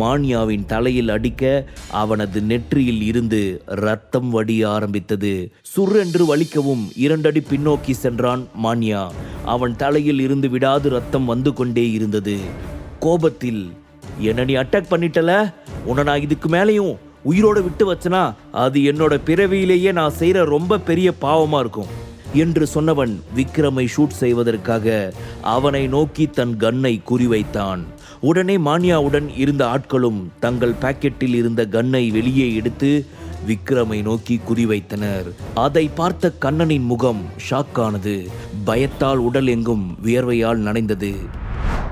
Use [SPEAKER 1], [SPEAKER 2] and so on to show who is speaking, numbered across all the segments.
[SPEAKER 1] மானியாவின் தலையில் அடிக்க அவனது நெற்றியில் இருந்து ரத்தம் வடிய ஆரம்பித்தது. சுர்ரென்று வலிக்கவும் இரண்டடி பின்னோக்கி சென்றான் மானியா. அவன் தலையில் இருந்து விடாது ரத்தம் வந்து கொண்டே இருந்தது. கோபத்தில் என்ன நீ அட்டாக் பண்ணிட்டல? உன்னை நான் இதுக்கு மேலேயும் உயிரோட விட்டு வச்சனா? அது என்னோட பிறவியிலேயே நான் செய்கிற ரொம்ப பெரிய பாவமாக இருக்கும் என்று சொன்னவன் விக்ரமை ஷூட் செய்வதற்காக அவனை நோக்கி தன் கன்னை குறிவைத்தான். உடனே மானியாவுடன் இருந்த ஆட்களும் தங்கள் பாக்கெட்டில் இருந்த கன்னை வெளியே எடுத்து விக்ரமை நோக்கி குறிவைத்தனர். அதை பார்த்த கண்ணனின் முகம் ஷாக்கானது. பயத்தால் உடல் எங்கும் வியர்வையால் நனைந்தது.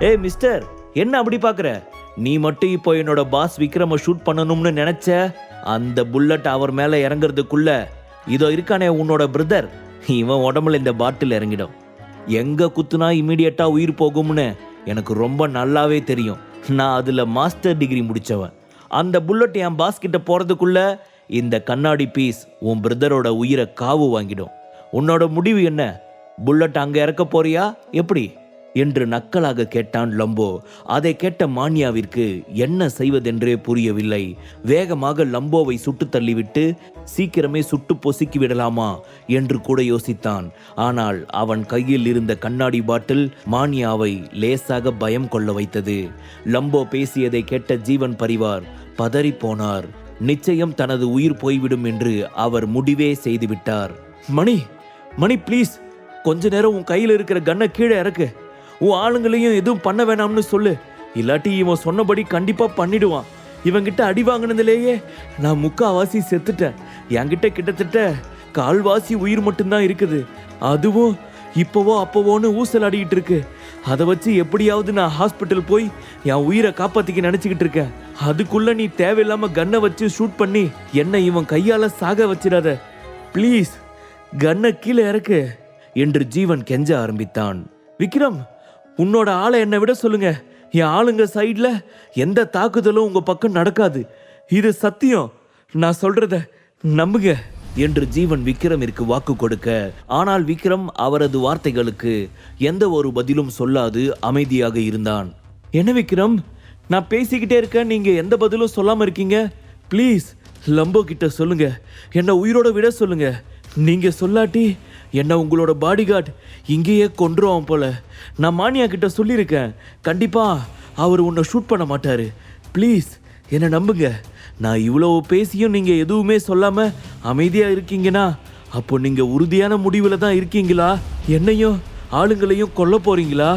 [SPEAKER 1] ஏய் மிஸ்டர் என்ன அப்படி பார்க்குற? நீ மட்டும் இப்போ என்னோட பாஸ் விக்ரம ஷூட் பண்ணணும்னு நினைச்ச? அந்த புல்லட் அவர் மேலே இறங்குறதுக்குள்ள இதோ இருக்கானே உன்னோட பிரதர் இவன் உடம்புல இந்த பாட்டில் இறங்கிடும். எங்க குத்துனா இமீடியட்டா உயிர் போகும்னு எனக்கு ரொம்ப நல்லாவே தெரியும். நான் அதில் மாஸ்டர் டிகிரி முடித்தவன் அந்த புல்லட் என் பாஸ் கிட்ட போகிறதுக்குள்ள இந்த கண்ணாடி பீஸ் உன் பிரதரோட உயிரை காவு வாங்கிடும். உன்னோட முடிவு என்ன? புல்லட் அங்கே இறக்க போறியா? எப்படி? என்று நக்கலாக கேட்டான் லம்போ. அதை கேட்ட மானியாவிற்கு என்ன செய்வதென்றே புரியவில்லை. வேகமாக லம்போவை சுட்டு தள்ளிவிட்டு சீக்கிரமே சுட்டு பொசுக்கி விடலாமா என்று கூட யோசித்தான். ஆனால் அவன் கையில் இருந்த கண்ணாடி பாட்டில் மானியாவை லேசாக பயம் கொள்ள வைத்தது. லம்போ பேசியதை கேட்ட ஜீவன் பரிவார் பதறிப்போனார் நிச்சயம் தனது உயிர் போய்விடும் என்று அவர் முடிவே செய்துவிட்டார். மணி மணி ப்ளீஸ் கொஞ்ச நேரம் உன் கையில் இருக்கிற கன்னை கீழே இறக்கு. உன் ஆளுங்களையும் எதுவும் பண்ண வேணாம்னு சொல்லு. இல்லாட்டி இவன் சொன்னபடி கண்டிப்பாக பண்ணிடுவான். இவங்கிட்ட அடி வாங்கினதுலேயே நான் முக்காவாசி செத்துட்டேன். என்கிட்ட கிட்டத்தட்ட கால்வாசி உயிர் மட்டும்தான் இருக்குது. அதுவும் இப்போவோ அப்போவோன்னு ஊசல் அடிக்கிட்டு இருக்கு. அதை வச்சு எப்படியாவது நான் ஹாஸ்பிட்டல் போய் என் உயிரை காப்பாற்றிக்க நினச்சிக்கிட்டு இருக்கேன். அதுக்குள்ள நீ தேவையில்லாம கன்னை வச்சு ஷூட் பண்ணி என்னை இவன் கையால் சாக வச்சிடாத. ப்ளீஸ் கன்னை கீழே இறக்கு என்று ஜீவன் கெஞ்ச ஆரம்பித்தான். விக்ரம் உன்னோட ஆளை என்னை விட சொல்லுங்க. என் ஆளுங்க சைடில் எந்த தாக்குதலும் உங்கள் பக்கம் நடக்காது. இது சத்தியம். நான் சொல்றத நம்புங்க. என்று ஜீவன் விக்ரமிற்கு வாக்கு கொடுக்க ஆனால் விக்ரம் அவரது வார்த்தைகளுக்கு எந்த ஒரு பதிலும் சொல்லாது அமைதியாக இருந்தான். என்ன விக்ரம்? நான் பேசிக்கிட்டே இருக்கேன். நீங்க எந்த பதிலும் சொல்லாம இருக்கீங்க? ப்ளீஸ் லம்போ கிட்ட சொல்லுங்க. என்னை உயிரோட விட சொல்லுங்க. நீங்க சொல்லாட்டி என்ன உங்களோட பாடிகார்டு இங்கேயே கொன்றுவான் போல. நான் மானியா கிட்ட சொல்லியிருக்கேன். கண்டிப்பாக அவர் உன்னை ஷூட் பண்ண மாட்டார். ப்ளீஸ் என்னை நம்புங்க. நான் இவ்வளோ பேசியும் நீங்கள் எதுவுமே சொல்லாமல் அமைதியாக இருக்கீங்கன்னா அப்போ நீங்கள் உறுதியான முடிவில் தான் இருக்கீங்களா? என்னையும் ஆளுங்களையும் கொல்ல போகிறீங்களா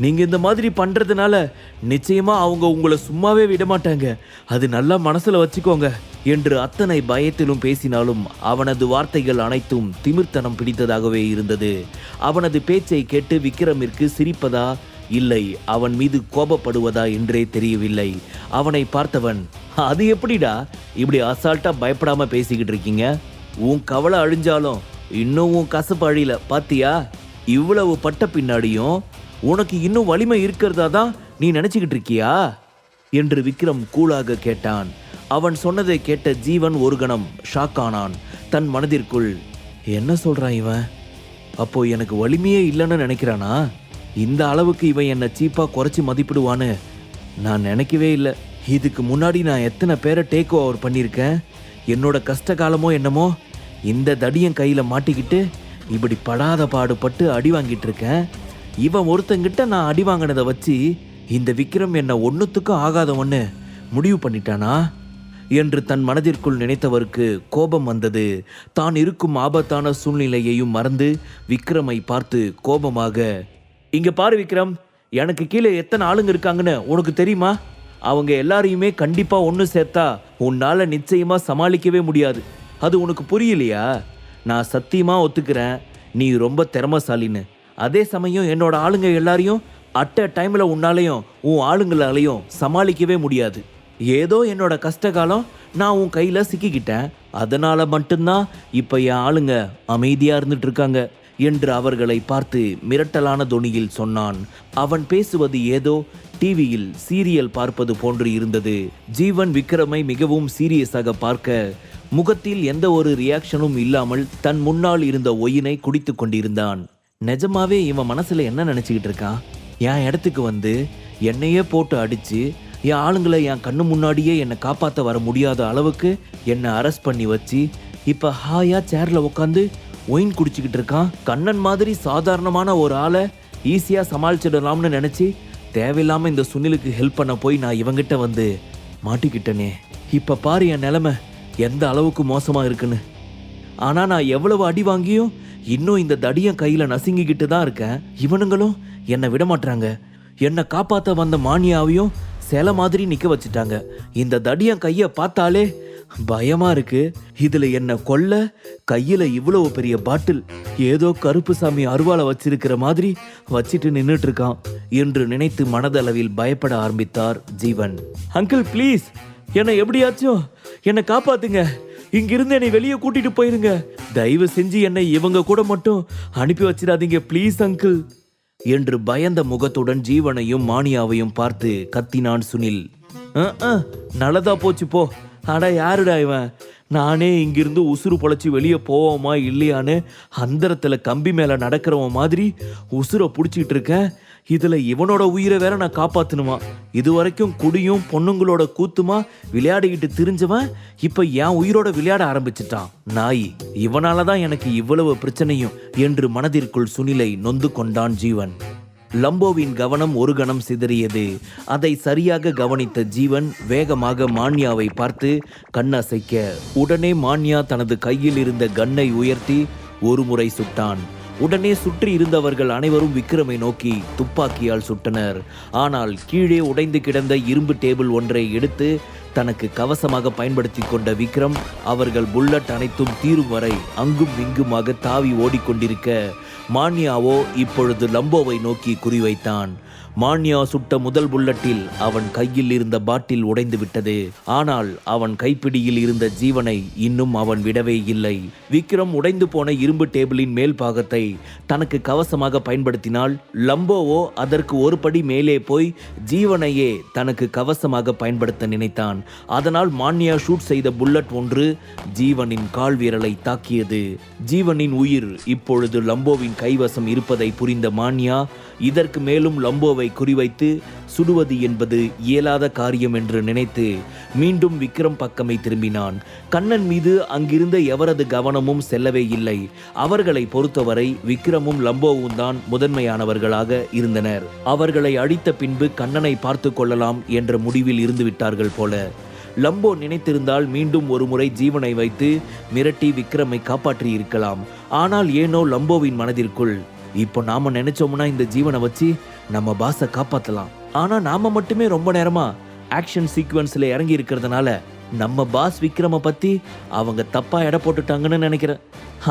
[SPEAKER 1] நீங்கள் இந்த மாதிரி பண்ணுறதுனால நிச்சயமாக அவங்க உங்களை சும்மாவே விட மாட்டாங்க அது நல்லா மனசில் வச்சுக்கோங்க. என்று அத்தனை பயத்திலும் பேசினாலும் அவனது வார்த்தைகள் அனைத்தும் திமிர்த்தனம் பிடித்ததாகவே இருந்தது. அவனது பேச்சை கேட்டு விக்ரமிற்கு சிரிப்பதா? இல்லை அவன் மீது கோபப்படுவதா என்றே தெரியவில்லை. அவனை பார்த்தவன் அது எப்படிடா? இப்படி அசால்ட்டா பயப்படாம பேசிக்கிட்டு இருக்கீங்க? உன் கவலை அழிஞ்சாலும் இன்னும் உன் கசப்பு அழியல. பாத்தியா? இவ்வளவு பட்ட பின்னாடியும் உனக்கு இன்னும் வலிமை இருக்கிறதா தான் நீ நினைச்சுக்கிட்டு இருக்கியா? என்று விக்ரம் கூலாக கேட்டான். அவன் சொன்னதை கேட்ட ஜீவன் ஒரு கணம் ஷாக் ஆனான் தன் மனதிற்குள் என்ன சொல்றான் இவன்? அப்போ எனக்கு வலிமையே இல்லைன்னு நினைக்கிறானா? இந்த அளவுக்கு இவன் என்னை சீப்பாக குறைச்சி மதிப்பிடுவான்னு நான் நினைக்கவே இல்லை. இதுக்கு முன்னாடி நான் எத்தனை பேரை டேக் ஓவர் பண்ணியிருக்கேன்? என்னோட கஷ்ட காலமோ என்னமோ இந்த தடியன் கையில் மாட்டிக்கிட்டு இப்படி படாத பாடுபட்டு அடி வாங்கிட்டு இருக்கேன். இவன் ஒருத்தங்கிட்ட நான் அடி வாங்கினதை வச்சு இந்த விக்ரம் என்ன ஒன்றுத்துக்கும் ஆகாதவன்னு முடிவு பண்ணிட்டானா? என்று தன் மனதிற்குள் நினைத்தவருக்கு கோபம் வந்தது. தான் இருக்கும் ஆபத்தான சூழ்நிலையையும் மறந்து விக்ரமை பார்த்து கோபமாக இங்க பாரு விக்ரம் எனக்கு கீழே எத்தனை ஆளுங்க இருக்காங்கன்னு உனக்கு தெரியுமா? அவங்க எல்லாரையுமே கண்டிப்பா ஒன்று சேர்த்தா உன்னால நிச்சயமா சமாளிக்கவே முடியாது. அது உனக்கு புரியலையா? நான் சத்தியமா ஒத்துக்கிறேன். நீ ரொம்ப திறமசாலின்னு. அதே சமயம் என்னோட ஆளுங்க எல்லாரையும் அட்ட டைமில் உன்னாலையும் உன் ஆளுங்களாலையும் சமாளிக்கவே முடியாது. ஏதோ என்னோட கஷ்ட காலம் நான் உன் கையில் சிக்கிக்கிட்டேன். அதனால் மட்டும்தான் இப்போ என் ஆளுங்க அமைதியாக இருந்துட்டு இருக்காங்க என்று அவர்களை பார்த்து மிரட்டலான தொனியில் சொன்னான். அவன் பேசுவது ஏதோ டிவியில் சீரியல் பார்ப்பது போன்று இருந்தது. ஜீவன் விக்ரமை மிகவும் சீரியஸாக பார்க்க முகத்தில் எந்த ஒரு ரியாக்ஷனும் இல்லாமல் தன் முன்னால் இருந்த ஒயினை குடித்து கொண்டிருந்தான். நிஜமாவே இவன் மனசுல என்ன நினைச்சுக்கிட்டு இருக்கான் என் இடத்துக்கு வந்து என்னையே போட்டு அடிச்சு என் ஆளுங்களை என் கண்ணு முன்னாடியே என்னை காப்பாற்ற வர முடியாத அளவுக்கு என்னை அரெஸ்ட் பண்ணி வச்சு இப்போ ஹாயா சேர்ல உட்காந்து ஒயின் குடிச்சிக்கிட்டு இருக்கான். கண்ணன் மாதிரி சாதாரணமான ஒரு ஆளை ஈஸியாக சமாளிச்சிடலாம்னு நினச்சி தேவையில்லாமல் இந்த சுனிலுக்கு ஹெல்ப் பண்ண போய் நான் இவங்கிட்ட வந்து மாட்டிக்கிட்டனே. இப்போ பாரு என் நிலைமை எந்த அளவுக்கு மோசமாக இருக்குன்னு. ஆனால் நான் எவ்வளவு அடி வாங்கியும் இன்னும் இந்த தடியன் கையில் நசுங்கிக்கிட்டு தான் இருக்கேன். இவனுங்களும் என்னை விட மாட்றாங்க என்னை காப்பாற்ற வந்த மானியாவையும் சில மாதிரி நிற்க வச்சுட்டாங்க. இந்த தடியன் கையை பார்த்தாலே பயமா இருக்கு. இதுல என்ன கொல்ல கையில இவ்வளவு பெரிய பாட்டில் ஏதோ கருப்பு சாமி அருவாளை வச்சிருக்கிற மாதிரி வச்சிட்டு நின்றுட்டு இருக்கான் என்று நினைத்து மனதளவில் பயப்பட ஆரம்பித்தார் ஜீவன். அங்கிள் ப்ளீஸ் என்னை எப்படியாச்சும் என்னை காப்பாத்துங்க. இங்கிருந்து என்னை வெளியே கூட்டிட்டு போயிருங்க. தயவு செஞ்சு என்னை இவங்க கூட மட்டும் அனுப்பி வச்சிடாதீங்க ப்ளீஸ் அங்கிள் என்று பயந்த முகத்துடன் ஜீவனையும் மானியாவையும் பார்த்து கத்தினான் சுனில். நல்லதா போச்சு போ. அடா யாருடா இவன்? நானே இங்கிருந்து உசுறு பொழைச்சி வெளியே போவோமா இல்லையான்னு அந்தரத்தில் கம்பி மேலே நடக்கிறவன் மாதிரி உசுரை பிடிச்சிக்கிட்டு இருக்கேன். இதில் இவனோட உயிரை வேற நான் காப்பாற்றணுமா இது வரைக்கும் குடியும் பொண்ணுங்களோட கூத்துமா விளையாடிக்கிட்டு திரிஞ்சவன் இப்போ என் உயிரோட விளையாட ஆரம்பிச்சிட்டான். நாய் இவனால தான் எனக்கு இவ்வளவு பிரச்சனையும் என்று மனதிற்குள் சுனிலை நொந்து கொண்டான் ஜீவன். லம்போவின் கவனம் ஒரு கணம் சிதறியது. அதை சரியாக கவனித்த ஜீவன் வேகமாக மான்யாவை பார்த்து கண்ணசைக்க. உடனே மான்யா தனது கையில் இருந்த கன்னை உயர்த்தி ஒரு முறை சுட்டான். உடனே சுற்றி இருந்தவர்கள் அனைவரும் விக்ரமை நோக்கி துப்பாக்கியால் சுட்டனர். ஆனால் கீழே உடைந்து கிடந்த இரும்பு டேபிள் ஒன்றை எடுத்து தனக்கு கவசமாக பயன்படுத்தி கொண்ட விக்ரம் அவர்கள் புல்லட் அனைத்தும் தீரும் வரை அங்கும் இங்குமாக தாவி ஓடிக்கொண்டிருக்க மான்யாவோ இப்பொழுது லம்போவை நோக்கி குறிவைத்தான். மான்யா சுட்ட முதல் புல்லட்டில் அவன் கையில் இருந்த பாட்டில் உடைந்து விட்டது. ஆனால் அவன் கைப்பிடியில் இருந்த ஜீவனை இன்னும் அவன் விடவே இல்லை. விக்ரம் உடைந்து போன இரும்பு டேபிளின் மேல் பாகத்தை தனக்கு கவசமாக பயன்படுத்தினால் லம்போவோ அதற்கு ஒரு படி மேலே போய் ஜீவனையே தனக்கு கவசமாக பயன்படுத்த நினைத்தான். அதனால் மான்யா ஷூட் செய்த புல்லட் ஒன்று ஜீவனின் கால் விரலை தாக்கியது. ஜீவனின் உயிர் இப்பொழுது லம்போவின் கைவசம் இருப்பதை புரிந்த மான்யா இதற்கு மேலும் லம்போவை குறிவைத்து சுடுவது என்பது இயலாத காரியம் என்று நினைத்து மீண்டும் விக்ரம் பக்கமே திரும்பினான். கண்ணன் மீது அங்கிருந்த எவரது கவனமும் செல்லவே இல்லை. அவர்களை பொறுத்தவரை விக்ரமும் லம்போவும் தான் முதன்மையானவர்களாக இருந்தனர். அவர்களை அழித்த பின்பு கண்ணனை பார்த்து கொள்ளலாம் என்ற முடிவில் இருந்து விட்டார்கள் போல. லம்போ நினைத்திருந்தால் மீண்டும் ஒரு முறை ஜீவனை வைத்து மிரட்டி விக்ரமை காப்பாற்றி இருக்கலாம் ஆனால் ஏனோ லம்போவின் மனதிற்குள் இப்போ நாம நினைச்சோம்னா இந்த ஜீவனை வச்சு நம்ம பாஸை காப்பாத்தலாம். ஆனா நாம மட்டுமே ரொம்ப நேரமா ஆக்ஷன் சீக்வன்ஸ்ல இறங்கி இருக்கிறதுனால நம்ம பாஸ் விக்ரம பத்தி அவங்க தப்பா எடை போட்டுட்டாங்கன்னு நினைக்கிறேன்.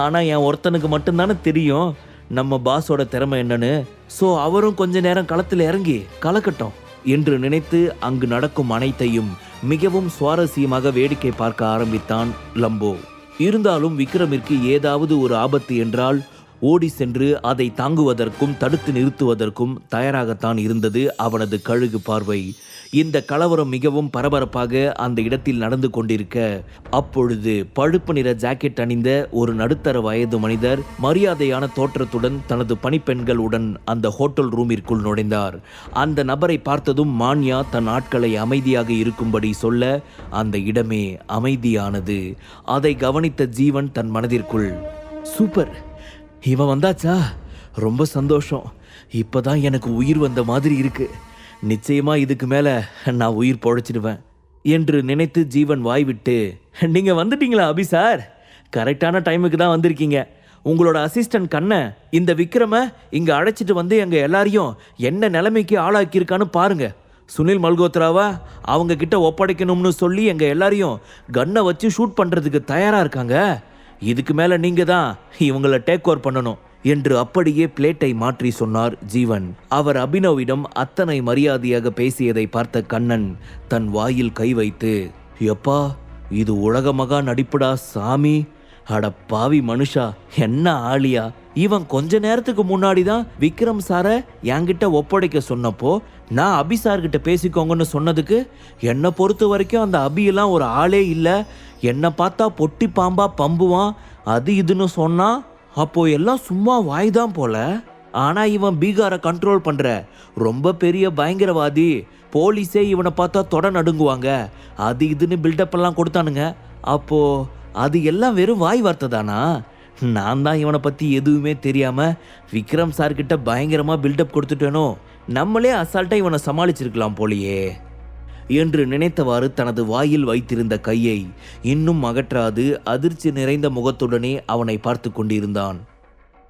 [SPEAKER 1] ஆனா என் ஒருத்தனுக்கு மட்டும்தானே தெரியும் நம்ம பாஸோட திறமை என்னன்னு. சோ அவரும் கொஞ்ச நேரம் களத்தில் இறங்கி கலக்கட்டும் என்று நினைத்து அங்கு நடக்கும் அனைத்தையும் மிகவும் சுவாரஸ்யமாக வேடிக்கை பார்க்க ஆரம்பித்தான் லம்போ. இருந்தாலும் விக்ரமிற்கு ஏதாவது ஒரு ஆபத்து என்றால் ஓடி சென்று அதை தாங்குவதற்கும் தடுத்து நிறுத்துவதற்கும் தயாராகத்தான் இருந்தது அவனது கழுகு பார்வை. இந்த கலவரம் மிகவும் பரபரப்பாக அந்த இடத்தில் நடந்து கொண்டிருக்க அப்பொழுது பழுப்பு நிற ஜாக்கெட் அணிந்த ஒரு நடுத்தர வயது மனிதர் மரியாதையான தோற்றத்துடன் தனது பணிப்பெண்களுடன் அந்த ஹோட்டல் ரூமிற்குள் நுழைந்தார். அந்த நபரை பார்த்ததும் மான்யா தன் ஆட்களை அமைதியாக இருக்கும்படி சொல்ல அந்த இடமே அமைதியானது. அதை கவனித்த ஜீவன் தன் மனதிற்குள் சூப்பர்! இவன் வந்தாச்சா? ரொம்ப சந்தோஷம். இப்போதான் எனக்கு உயிர் வந்த மாதிரி இருக்கு. நிச்சயமா இதுக்கு மேல நான் உயிர் பொழைச்சிடுவேன் என்று நினைத்து ஜீவன் வாய் விட்டு நீங்க வந்துட்டீங்களா அபி சார்? கரெக்டான டைமுக்கு தான் வந்திருக்கீங்க. உங்களோட அசிஸ்டன்ட் கண்ணை இந்த விக்ரம இங்க அழைச்சிட்டு வந்து எங்க எல்லாரையும் என்ன நிலைமைக்கு ஆளாக்கியிருக்கான்னு பாருங்க. சுனில் மல்கோத்ராவா? அவங்க கிட்ட ஒப்படைக்கணும்னு சொல்லி எங்க எல்லாரையும் கன்னை வச்சு ஷூட் பண்றதுக்கு தயாரா இருக்காங்க. இதுக்கு மேல நீங்க தான் இவங்கள டேக் ஓவர் பண்ணணும் என்று அப்படியே பிளேட்டை மாற்றி சொன்னார் ஜீவன். அவர் அபினவிடம் அத்தனை மரியாதையாக பேசியதை பார்த்த கண்ணன் தன் வாயில் கை வைத்து எப்பா இது உலக மகா நடிப்புடா சாமி. அட பாவி மனுஷா என்ன ஆளியா? இவன் கொஞ்ச நேரத்துக்கு முன்னாடி தான் விக்ரம் சாரை என்கிட்ட ஒப்படைக்க சொன்னப்போ நான் அபி சார்கிட்ட பேசிக்கோங்கன்னு சொன்னதுக்கு என்னை பொறுத்த வரைக்கும் அந்த அபியெல்லாம் ஒரு ஆளே இல்லை. என்னை பார்த்தா பொட்டி பாம்பா பம்புவான். அது இதுன்னு சொன்னா அப்போ எல்லாம் சும்மா வாய்தான் போல. ஆனா இவன் பீகாரை கண்ட்ரோல் பண்ற. ரொம்ப பெரிய பயங்கரவாதி. போலீஸே இவனை பார்த்தா தொட நடுங்குவாங்க. அது இதுன்னு பில்டப் எல்லாம் கொடுத்தானுங்க. அப்போ அது எல்லாம் வெறும் வாய் வார்த்தை தானா? நான் தான் இவனை பற்றி எதுவுமே தெரியாமல் விக்ரம் சார்கிட்ட பயங்கரமாக பில்டப் கொடுத்துட்டேனோ? நம்மளே அசால்ட்டாக இவனை சமாளிச்சிருக்கலாம் போலியே. என்று நினைத்தவாறு தனது வாயில் வைத்திருந்த கையை இன்னும் அகற்றாது அதிர்ச்சி நிறைந்த முகத்துடனே அவனை பார்த்து கொண்டிருந்தான்.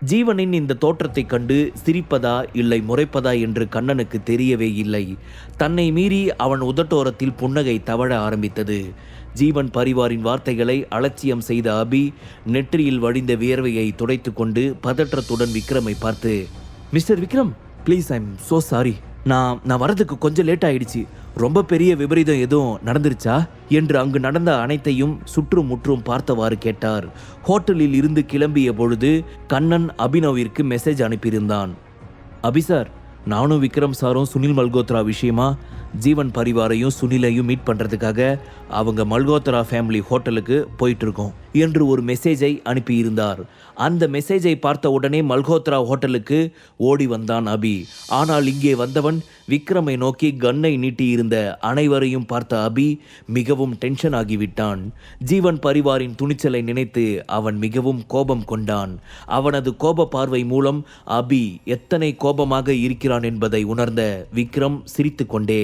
[SPEAKER 1] ஜீவனின் இந்த தோற்றத்தைக் கண்டு சிரிப்பதா இல்லை முறைப்பதா என்று கண்ணனுக்கு தெரியவே இல்லை. தன்னை மீறி அவன் உதட்டோரத்தில் புன்னகை தவழ ஆரம்பித்தது. ஜீவன் பரிவாரின் வார்த்தைகளை அலட்சியம் செய்த அபி நெற்றியில் வழிந்த வியர்வையை துடைத்துக்கொண்டு பதற்றத்துடன் விக்ரமை பார்த்து mister Vikram please I'm so sorry நான் நான் வரதுக்கு கொஞ்சம் லேட் ஆயிடுச்சு. ரொம்ப பெரிய விபரீதம் எதுவும் நடந்துருச்சா? என்று அங்கு நடந்த அனைத்தையும் சுற்றும் முற்றும் பார்த்தவாறு கேட்டார். ஹோட்டலில் இருந்து கிளம்பிய பொழுது கண்ணன் அபினவிற்கு மெசேஜ் அனுப்பியிருந்தான். அபி சார் நானும் விக்ரம் சாரும் சுனில் மல்கோத்ரா விஷயமா? ஜீவன் பரிவாரையும் சுனிலையும் மீட் பண்ணுறதுக்காக அவங்க மல்கோத்ரா ஃபேமிலி ஹோட்டலுக்கு போயிட்டுருக்கோம் என்று ஒரு மெசேஜை அனுப்பியிருந்தார். அந்த மெசேஜை பார்த்த உடனே மல்கோத்ரா ஹோட்டலுக்கு ஓடி வந்தான் அபி. ஆனால் இங்கே வந்தவன் விக்ரமை நோக்கி கன்னை நீட்டியிருந்த அனைவரையும் பார்த்த அபி மிகவும் டென்ஷன் ஆகிவிட்டான். ஜீவன் பரிவாரின் துணிச்சலை நினைத்து அவன் மிகவும் கோபம் கொண்டான். அவனது கோப பார்வை மூலம் அபி எத்தனை கோபமாக இருக்கிறான் என்பதை உணர்ந்த விக்ரம் சிரித்துக்கொண்டே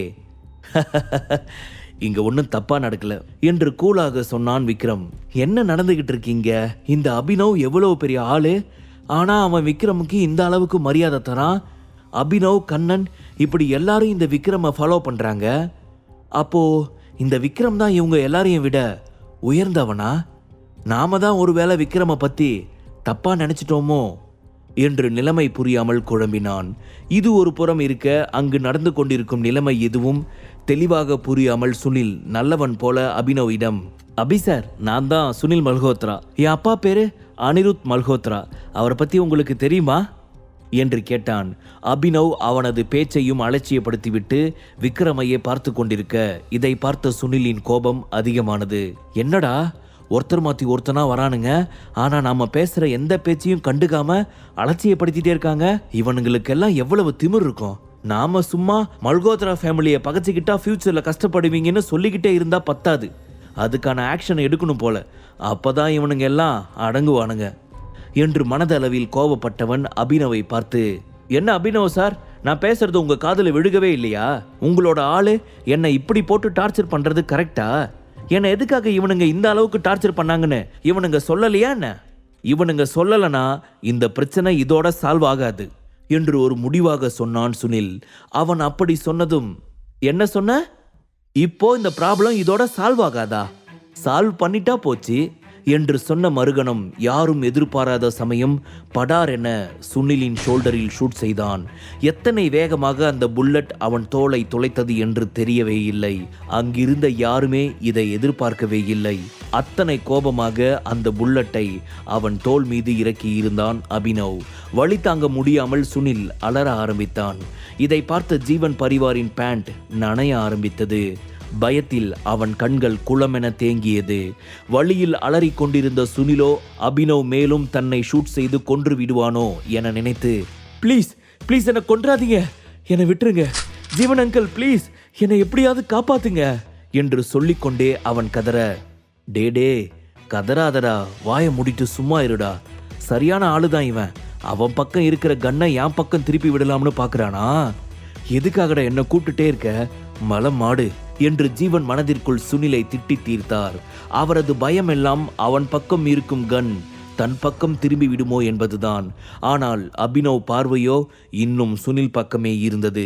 [SPEAKER 1] இங்க ஒன்றும் தப்பா நடக்கல என்று கூலாக சொன்னான் விக்ரம். என்ன நடந்துகிட்டு இருக்கீங்க? இந்த அபினவ் எவ்வளவு பெரிய ஆளு? ஆனா அவன் விக்ரமுக்கு இந்த அளவுக்கு மரியாதை தரான். அபினவ் கண்ணன் இப்படி எல்லாரும் இந்த விக்ரமை ஃபாலோ பண்றாங்க. அப்போ இந்த விக்ரம் தான் இவங்க எல்லாரையும் விட உயர்ந்தவனா? நாம தான் ஒருவேளை விக்ரம பத்தி தப்பா நினைச்சிட்டோமோ? என்று நிலைமை புரியாமல் குழம்பினான். இது ஒரு புறம் இருக்க அங்கு நடந்து கொண்டிருக்கும் நிலைமை எதுவும் தெளிவாக புரியாமல் சுனில் நல்லவன் போல அபினவிடம் அபி சார் நான் தான் சுனில் மல்ஹோத்ரா. என் அப்பா பேரு அனிருத் மல்ஹோத்ரா. அவரை பத்தி உங்களுக்கு தெரியுமா? என்று கேட்டான். அபினவ் அவனது பேச்சையும் அலட்சியப்படுத்திவிட்டு விக்ரமையே பார்த்து கொண்டிருக்க இதை பார்த்த சுனிலின் கோபம் அதிகமானது. என்னடா ஒருத்தர் மாத்தி ஒருத்தனா வரானுங்க? ஆனா நாம பேசுற எந்த பேச்சையும் கண்டுக்காம அலட்சியப்படுத்திட்டே இருக்காங்க. இவனுங்களுக்கெல்லாம் எவ்வளவு திமிர் இருக்கும். நாம சும்மா மல்கோத்ரா ஃபேமிலியை பகச்சிக்கிட்டா ஃபியூச்சர்ல கஷ்டப்படுவீங்கன்னு சொல்லிக்கிட்டே இருந்தா பத்தாது. அதுக்கான ஆக்ஷன் எடுக்கணும் போல. அப்பதான் இவனுங்க எல்லாம் அடங்குவானுங்க. என்று மனதளவில் கோபப்பட்டவன் அபினவை பார்த்து என்ன அபினவ் சார்? நான் பேசுறது உங்க காதில் விழுகவே இல்லையா? உங்களோட ஆளு என்னை இப்படி போட்டு டார்ச்சர் பண்றது கரெக்டா என்னை எதுக்காக இவனுங்க இந்த அளவுக்கு டார்ச்சர் பண்ணாங்கன்னு இவனுங்க சொல்லலையா என்ன? இவனுங்க சொல்லலைன்னா இந்த பிரச்சனை இதோட சால்வ் ஆகாது. என்று ஒரு முடிவாக சொன்னான் சுனில். அவன் அப்படி சொன்னதும் என்ன சொன்ன? இப்போ இந்த ப்ராப்ளம் இதோட சால்வ் ஆகாதா? சால்வ் பண்ணிட்டா போச்சு. என்று சொன்ன மறுகணம் யாரும் எதிர்பாராத சமயம் படார் என சுனிலின் ஷோல்டரில் ஷூட் செய்தான். எத்தனை வேகமாக அந்த புல்லட் அவன் தோலை துளைத்தது என்று தெரியவே இல்லை. அங்கிருந்த யாருமே இதை எதிர்பார்க்கவே இல்லை. அத்தனை கோபமாக அந்த புல்லட்டை அவன் தோள் மீது இறக்கி இருந்தான் அபினவ். வழி தாங்க முடியாமல் சுனில் அலற ஆரம்பித்தான். இதை பார்த்த ஜீவன் பரிவாரின் பேண்ட் நனைய ஆரம்பித்தது. பயத்தில் அவன் கண்கள் குளமென தேங்கியது. வழியில் அலறிக் கொண்டிருந்த சுனிலோ அபினவ் மேலும் தன்னை ஷூட் செய்து கொன்று விடுவானோ என நினைத்து ப்ளீஸ் ப்ளீஸ் என்னை கொன்றாதீங்க. என்னை விட்டுருங்க. ஜீவன் அங்கிள் ப்ளீஸ் என்னை எப்படியாவது காப்பாத்துங்க என்று சொல்லிக்கொண்டே அவன் கதற டே டே கதறாதடா. வாயை மூடிட்டு சும்மா இருடா. சரியான ஆளுதான் இவன். அவன் பக்கம் இருக்கிற கன்னை என் பக்கம் திருப்பி விடலாம்னு பார்க்கறானா எதுக்காகடா என்னை கூப்பிட்டுட்டே இருக்க? மலம் மாடு. என்று ஜீவன் மனதிற்குள் சுனிலை திட்டி தீர்த்தார். அவரது பயம் எல்லாம் அவன் பக்கம் இருக்கும் கன் தன் பக்கம் திரும்பி விடுமோ என்பதுதான். ஆனால் அபினவ் பார்வையோ இன்னும் சுனில் பக்கமே இருந்தது.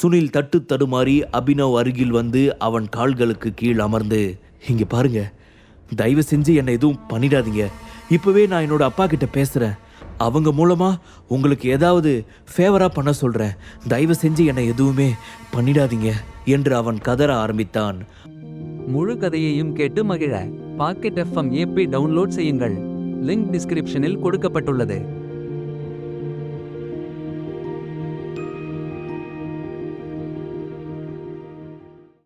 [SPEAKER 1] சுனில் தட்டு தடுமாறி அபினவ் அருகில் வந்து அவன் கால்களுக்கு கீழ் அமர்ந்து இங்க பாருங்க தயவு செஞ்சு என்னை எதுவும் பண்ணிடாதீங்க. இப்பவே நான் என்னோட அப்பா கிட்ட பேசுறேன். அவங்க மூலமா உங்களுக்கு ஏதாவது ஃபேவராக பண்ண சொல்கிறேன் தயவு செஞ்சு என்னை எதுவுமே பண்ணிடாதீங்க என்று அவன் கதற ஆரம்பித்தான்.
[SPEAKER 2] முழு கதையையும் கேட்டு மகிழ. பாக்கெட் எஃப்எம் ஏபி டவுன்லோட் செய்யுங்கள். லிங்க் டிஸ்கிரிப்ஷனில் கொடுக்கப்பட்டுள்ளது.